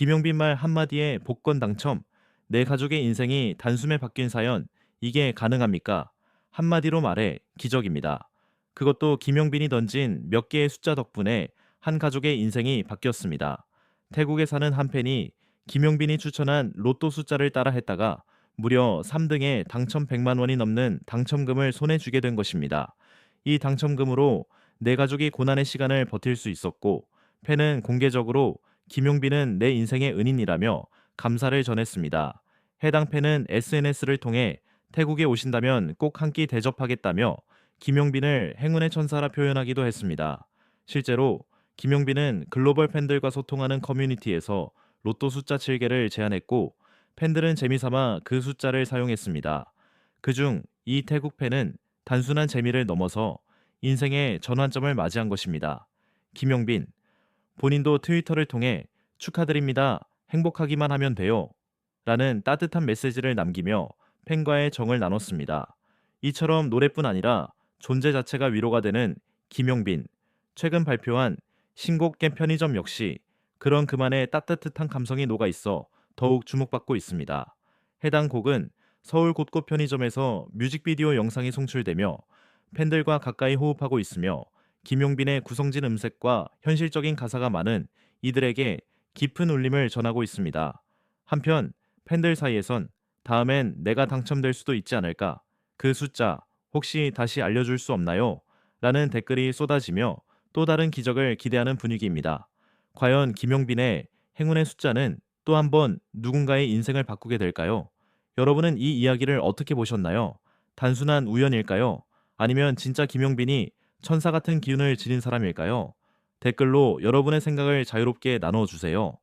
김용빈 말 한마디에 복권 당첨, 내 가족의 인생이 단숨에 바뀐 사연, 이게 가능합니까? 한마디로 말해 기적입니다. 그것도 김용빈이 던진 몇 개의 숫자 덕분에 한 가족의 인생이 바뀌었습니다. 태국에 사는 한 팬이 김용빈이 추천한 로또 숫자를 따라 했다가 무려 3등에 당첨 100만 원이 넘는 당첨금을 손에 쥐게 된 것입니다. 이 당첨금으로 내 가족이 고난의 시간을 버틸 수 있었고 팬은 공개적으로 김용빈은 내 인생의 은인이라며 감사를 전했습니다. 해당 팬은 SNS를 통해 태국에 오신다면 꼭 한 끼 대접하겠다며 김용빈을 행운의 천사라 표현하기도 했습니다. 실제로 김용빈은 글로벌 팬들과 소통하는 커뮤니티에서 로또 숫자 7개를 제안했고 팬들은 재미삼아 그 숫자를 사용했습니다. 그중 이 태국 팬은 단순한 재미를 넘어서 인생의 전환점을 맞이한 것입니다. 김용빈 본인도 트위터를 통해 축하드립니다. 행복하기만 하면 돼요. 라는 따뜻한 메시지를 남기며 팬과의 정을 나눴습니다. 이처럼 노래뿐 아니라 존재 자체가 위로가 되는 김용빈. 최근 발표한 신곡 겜 편의점 역시 그런 그만의 따뜻한 감성이 녹아 있어 더욱 주목받고 있습니다. 해당 곡은 서울 곳곳 편의점에서 뮤직비디오 영상이 송출되며 팬들과 가까이 호흡하고 있으며 김용빈의 구성진 음색과 현실적인 가사가 많은 이들에게 깊은 울림을 전하고 있습니다. 한편 팬들 사이에선 다음엔 내가 당첨될 수도 있지 않을까? 그 숫자 혹시 다시 알려줄 수 없나요? 라는 댓글이 쏟아지며 또 다른 기적을 기대하는 분위기입니다. 과연 김용빈의 행운의 숫자는 또 한 번 누군가의 인생을 바꾸게 될까요? 여러분은 이 이야기를 어떻게 보셨나요? 단순한 우연일까요? 아니면 진짜 김용빈이 천사 같은 기운을 지닌 사람일까요? 댓글로 여러분의 생각을 자유롭게 나눠 주세요.